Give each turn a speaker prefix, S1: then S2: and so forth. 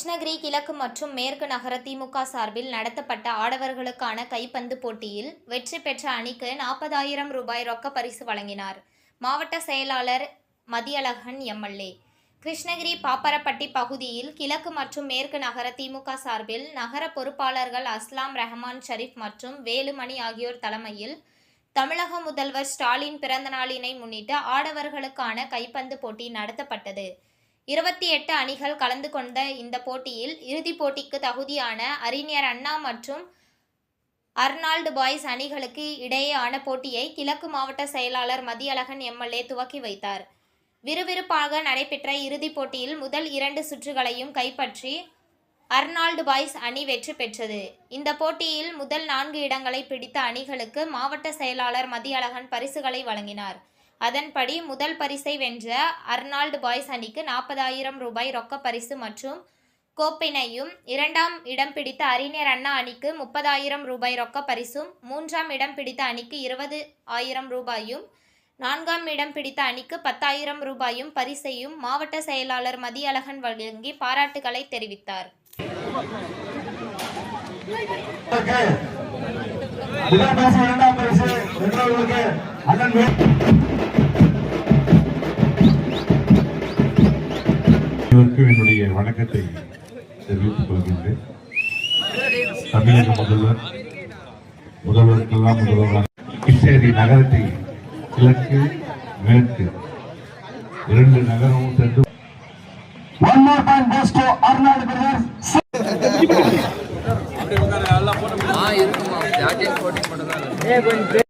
S1: கிருஷ்ணகிரி கிழக்கு மற்றும் மேற்கு நகர திமுக சார்பில் நடத்தப்பட்ட ஆடவர்களுக்கான கைப்பந்து போட்டியில் வெற்றி பெற்ற அணிக்கு நாற்பதாயிரம் ரூபாய் ரொக்க பரிசு வழங்கினார் மாவட்ட செயலாளர் மதியழகன் எம்எல்ஏ. கிருஷ்ணகிரி பாப்பரப்பட்டி பகுதியில் கிழக்கு மற்றும் மேற்கு நகர திமுக சார்பில் நகர பொறுப்பாளர்கள் அஸ்லாம் ரஹமான் ஷரீப் மற்றும் வேலுமணி ஆகியோர் தலைமையில் தமிழக முதல்வர் ஸ்டாலின் பிறந்தநாளினை முன்னிட்டு ஆடவர்களுக்கான கைப்பந்து போட்டி நடத்தப்பட்டது. இருபத்தி எட்டு அணிகள் கலந்து கொண்ட இந்த போட்டியில் இறுதிப் போட்டிக்கு தகுதியான அறிஞர் அண்ணா மற்றும் அர்னால்டு பாய்ஸ் அணிகளுக்கு இடையேயான போட்டியை கிழக்கு மாவட்ட செயலாளர் மதியழகன் எம்எல்ஏ துவக்கி வைத்தார். விறுவிறுப்பாக நடைபெற்ற இறுதிப் போட்டியில் முதல் இரண்டு சுற்றுகளையும் கைப்பற்றி அர்னால்டு பாய்ஸ் அணி வெற்றி பெற்றது. இந்த போட்டியில் முதல் நான்கு இடங்களை பிடித்த அணிகளுக்கு மாவட்ட செயலாளர் மதியழகன் பரிசுகளை வழங்கினார். அதன்படி முதல் பரிசை வென்ற அர்னால்டு பாய்ஸ் அணிக்கு நாற்பதாயிரம் ரூபாய் ரொக்க பரிசு மற்றும் கோப்பினையும் இரண்டாம் இடம் பிடித்த அறிஞர் அண்ணா அணிக்கு முப்பதாயிரம் ரூபாய் ரொக்க பரிசும் மூன்றாம் இடம் பிடித்த அணிக்கு இருபது ஆயிரம் ரூபாயும் நான்காம் இடம் பிடித்த அணிக்கு பத்தாயிரம் ரூபாயும் பரிசையும் மாவட்ட செயலாளர் மதியழகன் வழங்கி பாராட்டுகளை தெரிவித்தார்.
S2: முதல் பரிசு இரண்டாம் பரிசு
S3: இவருக்கும் என்னுடைய வணக்கத்தை தெரிவித்துக் கொள்கின்றேன். தமிழக முதல்வர் முதல்வருக்கெல்லாம் முதல்வராக கிருஷ்ணகிரி நகரத்தை கிழக்கு மேற்கு இரண்டு நகரமும் சென்று
S2: One more point goes to Arnold brothers.
S4: ஆ இருக்குமா ஜாக்கெட் போட்டி மட்டும் தான்